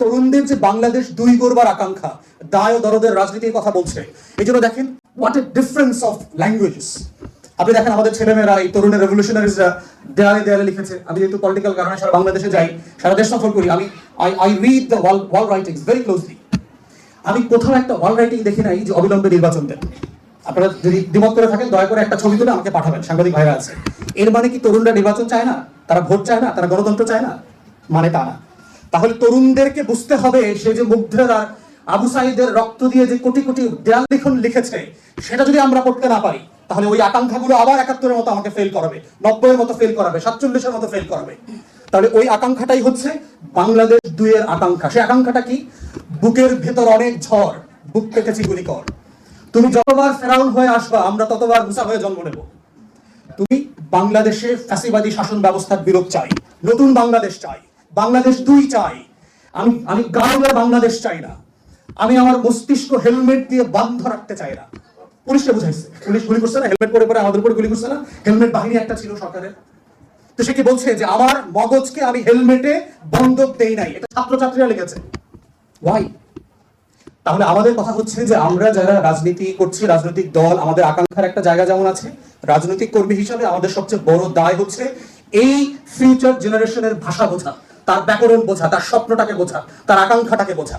তরুণদের যে বাংলাদেশ দুই করবার আকাঙ্ক্ষা, দায় ও দরদের রাজনীতির কথা বলছে। এই জন্য দেখেন what a difference of languages আপনি দেখেন আমাদের ছেলেমেয়েরা, এই তরুণের রেভলিউশনারিজরা দেয়ালে দেয়ালে লিখেছে। আমি যেহেতু পলিটিক্যাল কারণে সারা বাংলাদেশে যাই, সারা দেশ সফর করি, আমি I I read the wall wall writings very closely আমি কোথাও একটা ওয়াল রাইটিং দেখি নাই যে অবিলম্বে নির্বাচন দেন। আপনারা যদি দ্বিমত করে থাকেন, দয়া করে একটা ছবি তুলে আমাকে পাঠাবেন, সাংবাদিক ভাইরা আছে। এর মানে কি তরুণরা নির্বাচন চায় না? তারা ভোট চায় না? তারা গণতন্ত্র চায় না? মানে তা না। তাহলে তরুণদেরকে বুঝতে হবে সে যে মুগ্ধের আবু সাইদের রক্ত দিয়ে যে কোটি কোটি দেয়াল লিখন লিখেছে, সেটা যদি আমরা পড়তে না পারি, তাহলে ওই আকাঙ্ক্ষাগুলো আবার একাত্তরের মতো আমাকে ফেল করাবে, নব্বইয়ের মতো ফেল করাবে, সাতচল্লিশের মতো ফেল করাবে। তাহলে ওই আকাঙ্ক্ষাটাই হচ্ছে বাংলাদেশ দুইয়ের আকাঙ্ক্ষা। সে আকাঙ্ক্ষাটা কি? বুকের ভেতর অনেক ঝড়, বুক পেতেছি গুলি কর তুমি যতবার ফেরাউন হয়ে আসবা, আমরা ততবার মুসা হয়ে জন্ম নেব। তুমি বাংলাদেশে ফ্যাসিবাদী শাসন ব্যবস্থার বিরোধ চাই, নতুন বাংলাদেশ চাই। বাংলাদেশ দুই চাই। আমি আমি গার্বের বাংলাদেশ চাই না। আমি আমার মস্তিষ্ক হেলমেট দিয়ে বন্ধ রাখতে চাই না। পুলিশকে বুঝাইছে। পুলিশ গুলি করছে না? হেলমেট পরে পরে আমাদের উপরে গুলি করছে না? হেলমেট বাহিনী একটা ছিল সরকারের। তো সে কি বলছে যে আমার মগজকে আমি হেলমেটে বন্ধক দেই নাই? এটা ছাত্রছাত্রীরা লিখেছে। ওয়াই তাহলে আমাদের কথা হচ্ছে যে আমরা যারা রাজনীতি করছি, রাজনৈতিক দল, আমাদের আকাঙ্ক্ষার একটা জায়গা যেমন আছে, রাজনৈতিক কর্মী হিসাবে আমাদের সবচেয়ে বড় দায় হচ্ছে এই ফিউচার জেনারেশনের ভাষা বোঝা। তার ব্যাকরণ বোঝা তার স্বপ্নটাকে বোঝা তার আকাঙ্ক্ষাটাকে বোঝা।